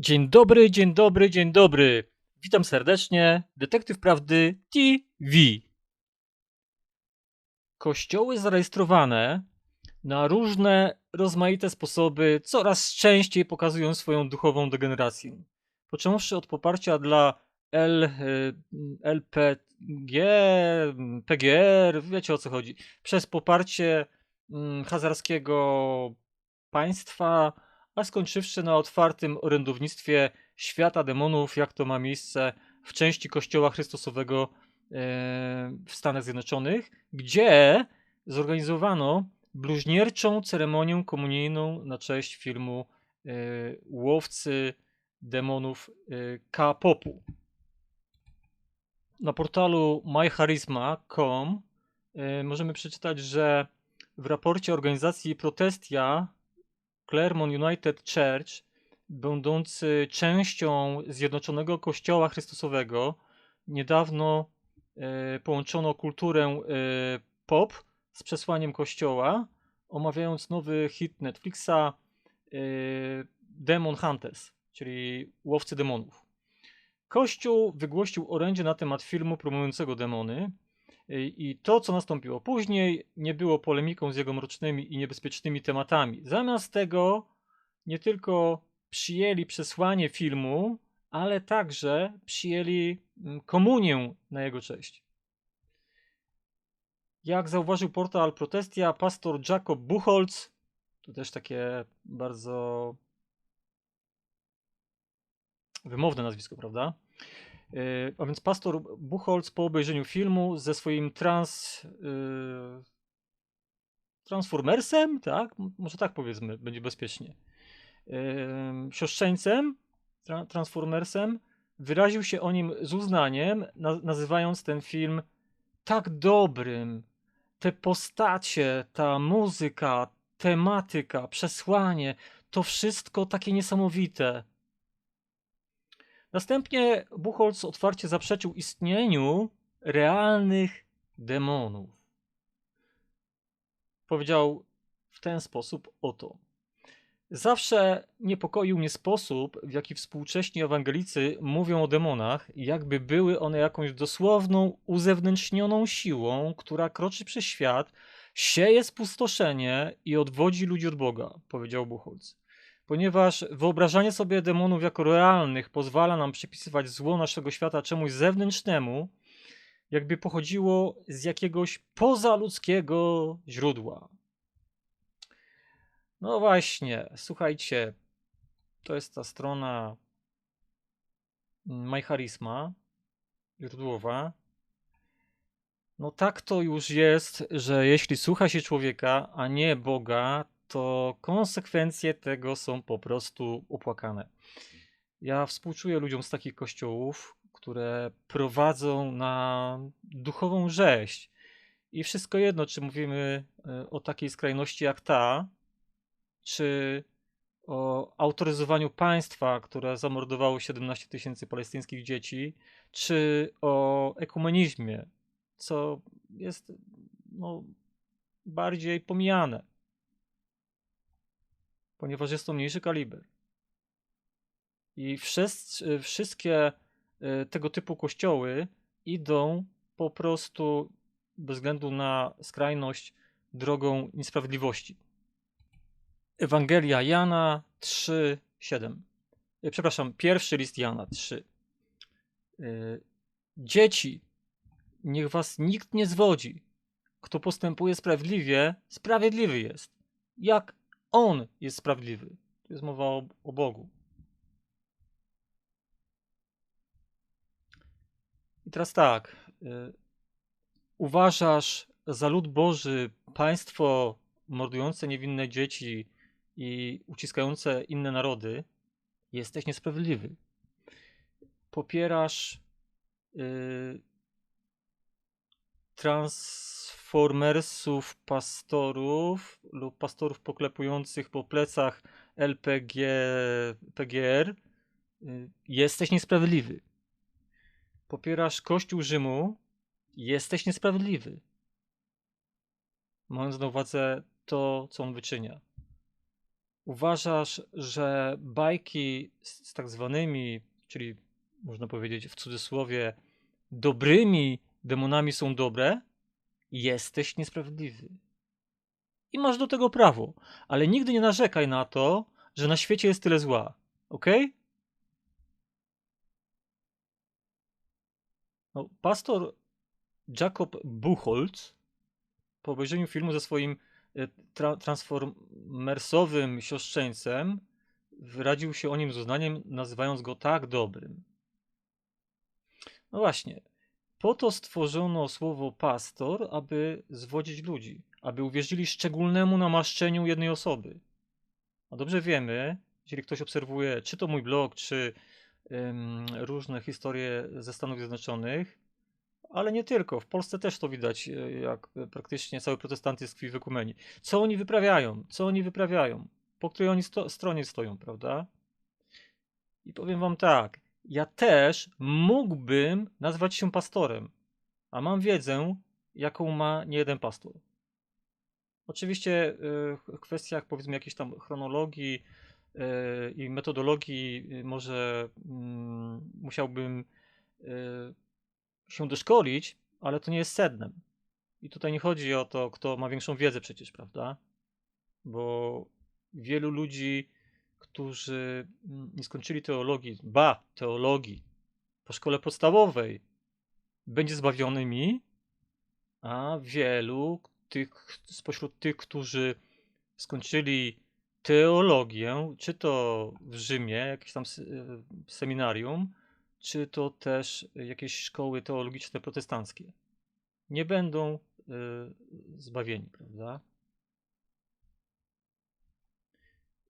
Dzień dobry, dzień dobry, dzień dobry. Witam serdecznie. Detektyw Prawdy TV. Kościoły zarejestrowane na różne, rozmaite sposoby coraz częściej pokazują swoją duchową degenerację. Począwszy od poparcia dla L, y, LPG, PGR, wiecie o co chodzi, przez poparcie mm, hazarskiego państwa, a skończywszy na otwartym orędownictwie świata demonów, jak to ma miejsce w części Kościoła Chrystusowego e, w Stanach Zjednoczonych, gdzie zorganizowano bluźnierczą ceremonię komunijną na cześć filmu e, Łowcy Demonów e, K-popu. Na portalu mycharisma.com możemy przeczytać, że w raporcie organizacji Protestia Claremont United Church, będący częścią Zjednoczonego Kościoła Chrystusowego, niedawno e, połączono kulturę e, pop z przesłaniem Kościoła, omawiając nowy hit Netflixa e, Demon Hunters, czyli Łowcy Demonów. Kościół wygłosił orędzie na temat filmu promującego demony, i to, co nastąpiło później, nie było polemiką z jego mrocznymi i niebezpiecznymi tematami. Zamiast tego nie tylko przyjęli przesłanie filmu, ale także przyjęli mm, komunię na jego cześć. Jak zauważył portal Protestia, pastor Jacob Buchholz, to też takie bardzo wymowne nazwisko, prawda? E, a więc pastor Buchholz po obejrzeniu filmu ze swoim trans. Yy, transformersem, tak? Może tak powiedzmy, będzie bezpiecznie. Yy, siostrzeńcem, tra transformersem, wyraził się o nim z uznaniem, na nazywając ten film tak dobrym. Te postacie, ta muzyka, tematyka, przesłanie, to wszystko takie niesamowite. Następnie Buchholz otwarcie zaprzeczył istnieniu realnych demonów. Powiedział w ten sposób oto. Zawsze niepokoił mnie sposób, w jaki współcześni ewangelicy mówią o demonach, jakby były one jakąś dosłowną, uzewnętrznioną siłą, która kroczy przez świat, sieje spustoszenie i odwodzi ludzi od Boga, powiedział Buchholz ponieważ wyobrażanie sobie demonów jako realnych pozwala nam przypisywać zło naszego świata czemuś zewnętrznemu, jakby pochodziło z jakiegoś pozaludzkiego źródła. No właśnie, słuchajcie, to jest ta strona MyCharisma, źródłowa. No tak to już jest, że jeśli słucha się człowieka, a nie Boga, to konsekwencje tego są po prostu opłakane. Ja współczuję ludziom z takich kościołów, które prowadzą na duchową rzeź. I wszystko jedno, czy mówimy e, o takiej skrajności jak ta, czy o autoryzowaniu państwa, które zamordowało 17 tysięcy palestyńskich dzieci, czy o ekumenizmie, co jest no, bardziej pomijane ponieważ jest to mniejszy kaliber. I wszyscy, wszystkie e, tego typu kościoły idą po prostu bez względu na skrajność drogą niesprawiedliwości. Ewangelia Jana 3:7. E, przepraszam, pierwszy list Jana 3. E, dzieci, niech was nikt nie zwodzi. Kto postępuje sprawiedliwie, sprawiedliwy jest. Jak on jest sprawiedliwy. Tu jest mowa o, o Bogu. I teraz tak. Y, uważasz za lud Boży państwo mordujące niewinne dzieci i uciskające inne narody, jesteś niesprawiedliwy. Popierasz y, trans formersów pastorów lub pastorów poklepujących po plecach LPG, PGR, y, jesteś niesprawiedliwy. Popierasz Kościół Rzymu, jesteś niesprawiedliwy. Mając na uwadze to, co on wyczynia. uważasz, że bajki z tak zwanymi, czyli można powiedzieć w cudzysłowie, dobrymi demonami są dobre, jesteś niesprawiedliwy. I masz do tego prawo, ale nigdy nie narzekaj na to, że na świecie jest tyle zła. Ok? No, pastor Jacob Buchholz po obejrzeniu filmu ze swoim e, tra transformersowym siostrzeńcem wyraził się o nim z uznaniem, nazywając go tak dobrym. No właśnie, po to stworzono słowo pastor, aby zwodzić ludzi, aby uwierzyli szczególnemu namaszczeniu jednej osoby. A dobrze wiemy, jeżeli ktoś obserwuje, czy to mój blog, czy um, różne historie ze Stanów Zjednoczonych, ale nie tylko. W Polsce też to widać, e, jak praktycznie cały protestantyzm tkwi w ekumeni. Co oni wyprawiają? Co oni wyprawiają? Po której oni sto stronie stoją, prawda? I powiem wam tak, ja też mógłbym nazwać się pastorem, a mam wiedzę, jaką ma nie jeden pastor. Oczywiście w kwestiach powiedzmy jakiejś tam chronologii e, i metodologii może mm, musiałbym się doszkolić, ale to nie jest sednem. I tutaj nie chodzi o to, kto ma większą wiedzę przecież, prawda? Bo wielu ludzi, którzy mm, nie skończyli teologii, ba, teologii po szkole podstawowej, będzie zbawionymi, a wielu tych, spośród tych, którzy skończyli teologię, czy to w Rzymie, jakieś tam seminarium, czy to też jakieś szkoły teologiczne protestanckie, nie będą y, zbawieni, prawda?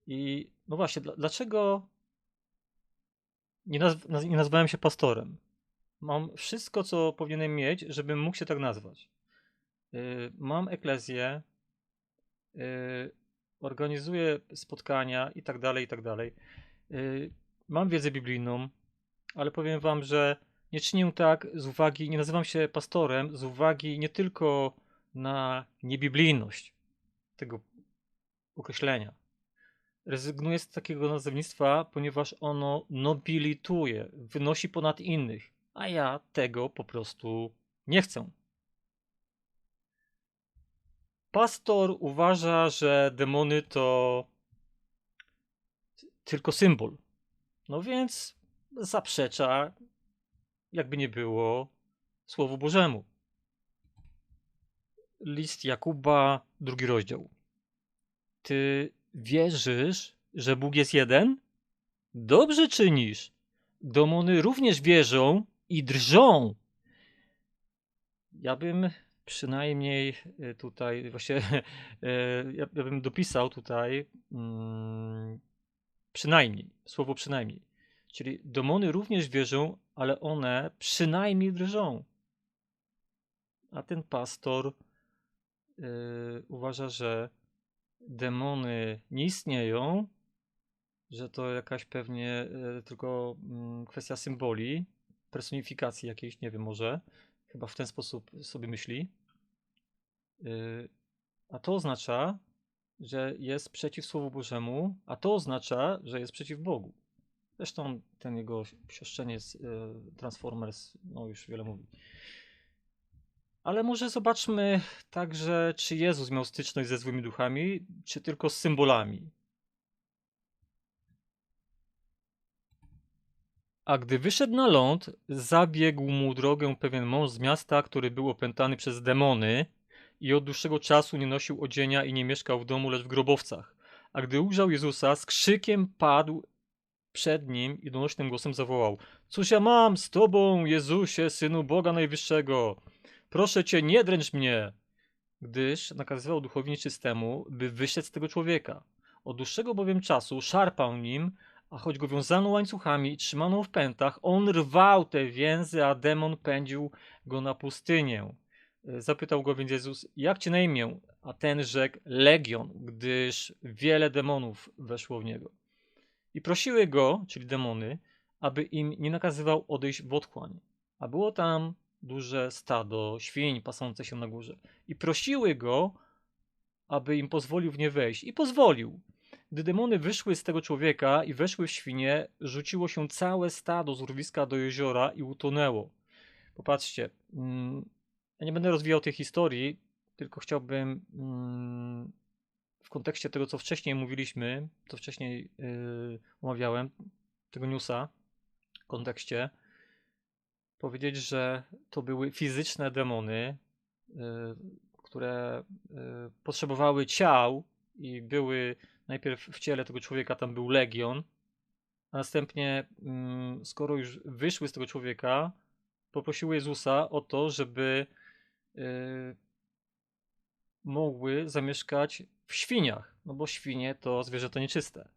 I no właśnie, dlaczego nie, nazw nie się pastorem? Mam wszystko, co powinienem mieć, żebym mógł się tak nazwać. Y, mam eklezję, y, organizuję spotkania i tak dalej, i tak dalej. Mam wiedzę biblijną, ale powiem wam, że nie czynię tak z uwagi, nie nazywam się pastorem, z uwagi nie tylko na niebiblijność tego określenia. Rezygnuję z takiego nazewnictwa, ponieważ ono nobilituje, wynosi ponad innych, a ja tego po prostu nie chcę. Pastor uważa, że demony to tylko symbol. No więc zaprzecza, jakby nie było, Słowu Bożemu. List Jakuba, drugi rozdział. Ty wierzysz, że Bóg jest jeden? Dobrze czynisz. Demony również wierzą i drżą. Ja bym przynajmniej e, tutaj, właśnie, e, ja bym dopisał tutaj mm, przynajmniej, słowo przynajmniej. Czyli demony również wierzą, ale one przynajmniej drżą. A ten pastor yy, uważa, że demony nie istnieją, że to jakaś pewnie yy, tylko yy, kwestia symboli, personifikacji jakiejś, nie wiem, może. Chyba w ten sposób sobie myśli. Y, a to oznacza, że jest przeciw Słowu Bożemu, a to oznacza, że jest przeciw Bogu. Zresztą ten jego siostrzeniec y, Transformers, no już wiele mówi. Ale może zobaczmy także, czy Jezus miał styczność ze złymi duchami, czy tylko z symbolami. A gdy wyszedł na ląd, zabiegł mu drogę pewien mąż z miasta, który był opętany przez demony i od dłuższego czasu nie nosił odzienia i nie mieszkał w domu, lecz w grobowcach. A gdy ujrzał Jezusa, z krzykiem padł przed nim i donośnym głosem zawołał: Cóż ja mam z tobą, Jezusie, synu Boga Najwyższego? Proszę cię, nie dręcz mnie! Gdyż nakazywał duchowi nieczystemu, by wyszedł z tego człowieka. Od dłuższego bowiem czasu szarpał nim, a choć go wiązano łańcuchami i trzymano w pętach, on rwał te więzy, a demon pędził go na pustynię. Zapytał go więc Jezus, jak cię na imię? A ten rzekł, Legion, gdyż wiele demonów weszło w niego i prosiły go, czyli demony, aby im nie nakazywał odejść w otchłań. A było tam duże stado świń pasące się na górze. I prosiły go, aby im pozwolił w nie wejść. I pozwolił. Gdy demony wyszły z tego człowieka i weszły w świnie, rzuciło się całe stado z urwiska do jeziora i utonęło. Popatrzcie, mm, ja nie będę rozwijał tej historii, tylko chciałbym mm, w kontekście tego, co wcześniej mówiliśmy, co wcześniej yy, omawiałem, tego newsa, w kontekście, powiedzieć, że to były fizyczne demony, yy, które yy, potrzebowały ciał i były najpierw w ciele tego człowieka, tam był legion, a następnie, mm, skoro już wyszły z tego człowieka, poprosiły Jezusa o to, żeby yy, mogły zamieszkać w świniach, no bo świnie to zwierzęta nieczyste.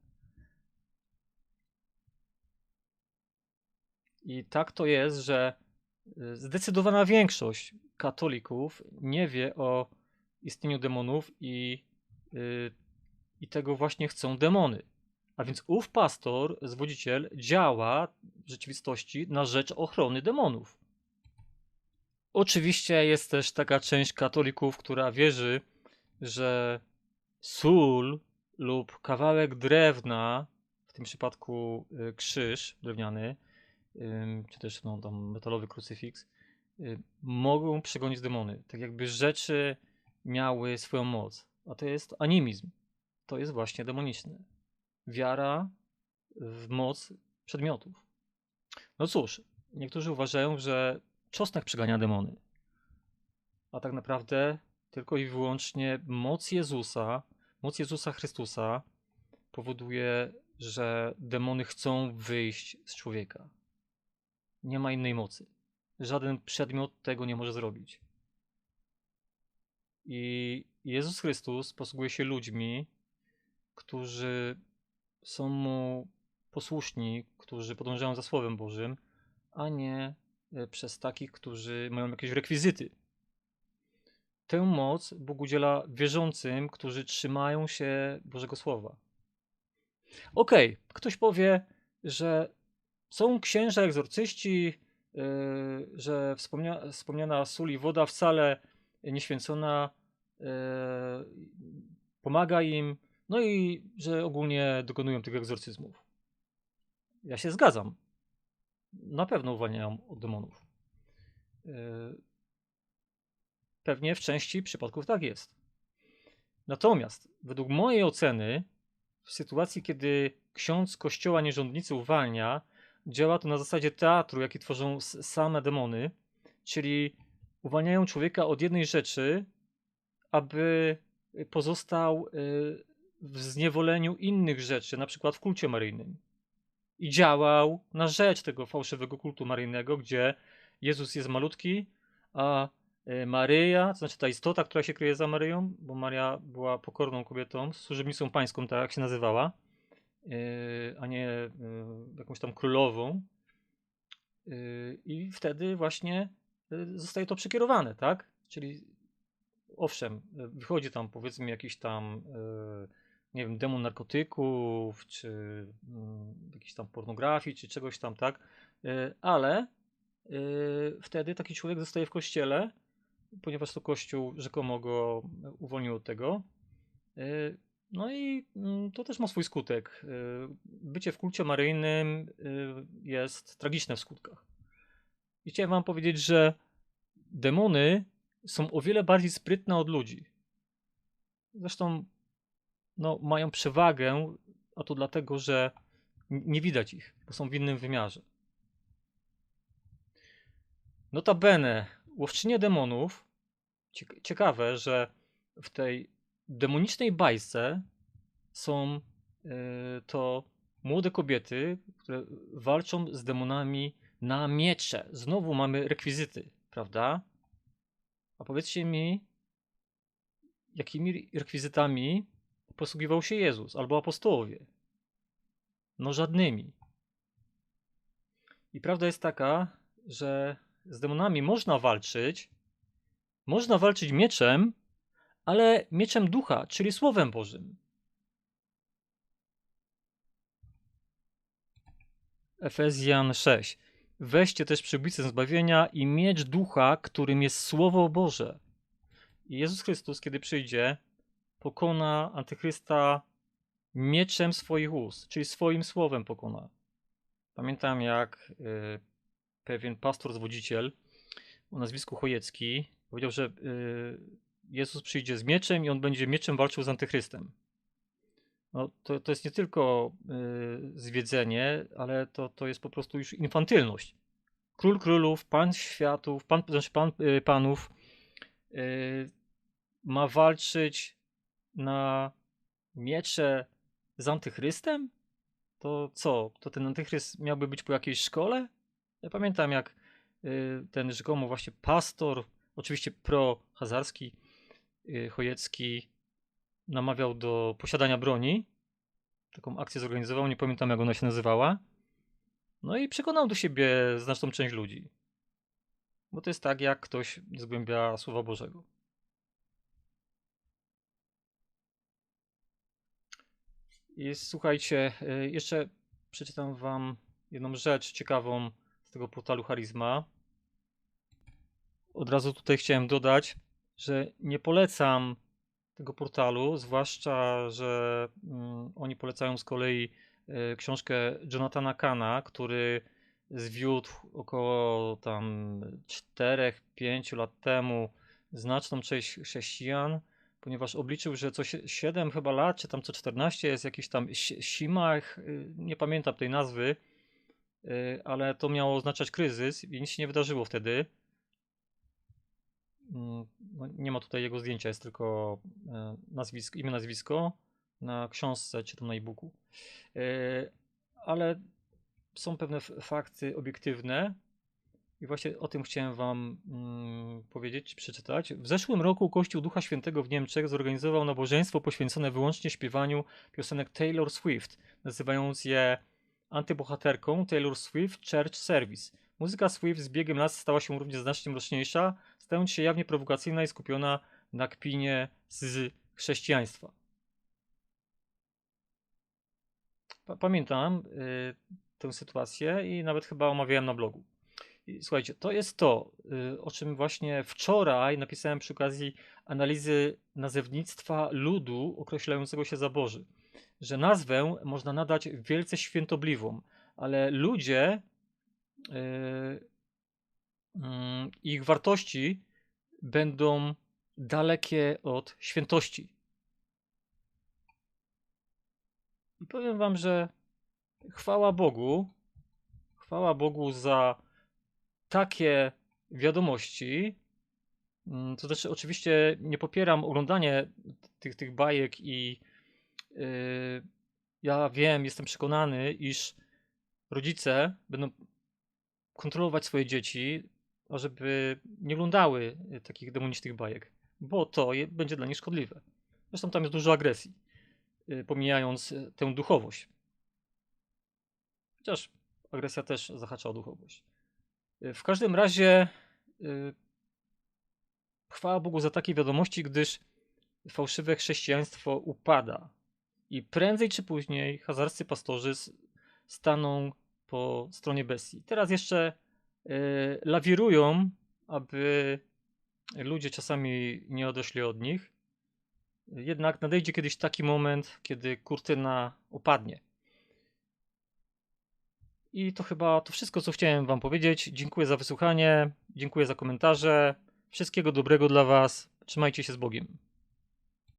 I tak to jest, że y, zdecydowana większość katolików nie wie o istnieniu demonów i, yy, i tego właśnie chcą demony. A więc ów pastor, zwodziciel, działa w rzeczywistości na rzecz ochrony demonów. Oczywiście jest też taka część katolików, która wierzy, że sól lub kawałek drewna, w tym przypadku y, krzyż drewniany, czy też no, tam metalowy krucyfiks, y, mogą przegonić demony. Tak jakby rzeczy miały swoją moc. A to jest animizm. To jest właśnie demoniczne. Wiara w moc przedmiotów. No cóż, niektórzy uważają, że czosnek przegania demony. A tak naprawdę tylko i wyłącznie moc Jezusa, moc Jezusa Chrystusa powoduje, że demony chcą wyjść z człowieka. Nie ma innej mocy. Żaden przedmiot tego nie może zrobić. I Jezus Chrystus posługuje się ludźmi, którzy są mu posłuszni, którzy podążają za Słowem Bożym, a nie e, przez takich, którzy mają jakieś rekwizyty. Tę moc Bóg udziela wierzącym, którzy trzymają się Bożego Słowa. Okej, okay, ktoś powie, że są księża egzorcyści, yy, że wspomnia, wspomniana sól i woda wcale nieświęcona yy, pomaga im, no i że ogólnie dokonują tych egzorcyzmów. Ja się zgadzam. Na pewno uwalniają od demonów. Yy, Pewnie w części przypadków tak jest. Natomiast według mojej oceny, w sytuacji, kiedy ksiądz kościoła nierządnicy uwalnia, działa to na zasadzie teatru, jaki tworzą same demony, czyli uwalniają człowieka od jednej rzeczy, aby pozostał y, w zniewoleniu innych rzeczy, na przykład w kulcie maryjnym. I działał na rzecz tego fałszywego kultu maryjnego, gdzie Jezus jest malutki, a E, Maryja, to znaczy ta istota, która się kryje za Maryją, bo Maria była pokorną kobietą, służebnicą pańską, tak jak się nazywała, e, a nie e, jakąś tam królową. I wtedy właśnie zostaje to przekierowane, tak? Czyli owszem, wychodzi tam powiedzmy jakiś tam, nie wiem, demon narkotyków, czy mm, jakiejś tam pornografii, czy czegoś tam, tak? Ale wtedy taki człowiek zostaje w kościele ponieważ to Kościół rzekomo go uwolnił od tego. No i mm, to też ma swój skutek. E, bycie w kulcie maryjnym e, jest tragiczne w skutkach. I chciałem wam powiedzieć, że demony są o wiele bardziej sprytne od ludzi. Zresztą no, mają przewagę, a to dlatego, że nie widać ich, bo są w innym wymiarze. Notabene, łowczynie demonów, ciekawe, że w tej demonicznej bajce są y, to młode kobiety, które walczą z demonami na miecze. Znowu mamy rekwizyty, prawda? A powiedzcie mi, jakimi rekwizytami posługiwał się Jezus albo apostołowie? No żadnymi. I prawda jest taka, że z demonami można walczyć, można walczyć mieczem, ale mieczem ducha, czyli Słowem Bożym. Efezjan 6. Weźcie też przybicę zbawienia i miecz ducha, którym jest Słowo Boże. Jezus Chrystus, kiedy przyjdzie, pokona Antychrysta mieczem swoich ust, czyli swoim słowem pokona. Pamiętam jak y, pewien pastor, zwodziciel o nazwisku Chojecki powiedział, że y, Jezus przyjdzie z mieczem i on będzie mieczem walczył z antychrystem. No, to, to jest nie tylko y, zwiedzenie, ale to, to jest po prostu już infantylność. Król królów, pan światów, pan, znaczy pan y, panów y, ma walczyć na miecze z antychrystem? To co? To ten antychryst miałby być po jakiejś szkole? Ja pamiętam jak y, ten rzekomo właśnie pastor, oczywiście pro-hazarski, Chojecki, namawiał do posiadania broni. Taką akcję zorganizował, nie pamiętam jak ona się nazywała. No i przekonał do siebie znaczną część ludzi. Bo to jest tak, jak ktoś zgłębia Słowa Bożego. I słuchajcie, y, jeszcze przeczytam wam jedną rzecz ciekawą z tego portalu Charizma. Od razu tutaj chciałem dodać, że nie polecam tego portalu, zwłaszcza, że mm, oni polecają z kolei y, książkę Jonathana Kana, który zwiódł około tam 4-5 lat temu znaczną część chrześcijan, ponieważ obliczył, że co 7 chyba lat, czy tam co 14 jest jakiś tam Simach, y, nie pamiętam tej nazwy, y, ale to miało oznaczać kryzys i nic się nie wydarzyło wtedy. Mm, no, nie ma tutaj jego zdjęcia, jest tylko e, nazwisko, imię, nazwisko na książce czy tam na e-booku. E, ale są pewne fakty obiektywne i właśnie o tym chciałem Wam mm, powiedzieć, przeczytać. W zeszłym roku Kościół Ducha Świętego w Niemczech zorganizował nabożeństwo poświęcone wyłącznie śpiewaniu piosenek Taylor Swift, nazywając je antybohaterką Taylor Swift Church Service. Muzyka Swift z biegiem lat stała się również znacznie mroczniejsza, stając się jawnie prowokacyjna i skupiona na kpinie z chrześcijaństwa. Pamiętam y, tę sytuację i nawet chyba omawiałem na blogu. I słuchajcie, to jest to, y, o czym właśnie wczoraj napisałem przy okazji analizy nazewnictwa ludu określającego się za Boży. Że nazwę można nadać wielce świętobliwą, ale ludzie y, ich wartości będą dalekie od świętości. I powiem Wam, że chwała Bogu, chwała Bogu za takie wiadomości. Mm, to znaczy, oczywiście nie popieram oglądania tych, tych bajek i yy, ja wiem, jestem przekonany, iż rodzice będą kontrolować swoje dzieci, żeby nie oglądały y, takich demonicznych bajek, bo to będzie dla nich szkodliwe. Zresztą tam jest dużo agresji, y, pomijając y, tę duchowość. Chociaż agresja też zahacza o duchowość. W każdym razie chwała Bogu za takie wiadomości, gdyż fałszywe chrześcijaństwo upada i prędzej czy później hazarscy pastorzy staną po stronie bestii. Teraz jeszcze E, lawirują, aby ludzie czasami nie odeszli od nich. Jednak nadejdzie kiedyś taki moment, kiedy kurtyna opadnie. I to chyba to wszystko, co chciałem Wam powiedzieć. Dziękuję za wysłuchanie, dziękuję za komentarze. Wszystkiego dobrego dla Was. Trzymajcie się z Bogiem.